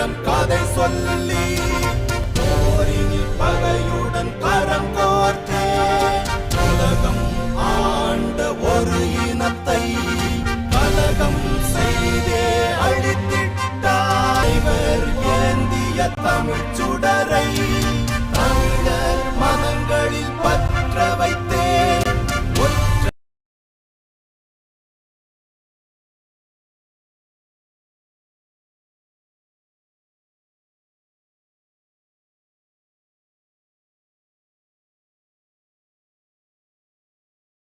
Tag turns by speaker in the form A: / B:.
A: கதையுடன் கதை சொல்லி போரில் பகையுடன் கரம் கோர்த்தே உலகம் ஆண்ட ஒரு இனத்தை கலகம் செய்தே அழித்திட்டார். ஏந்திய தமிழ் சுடரை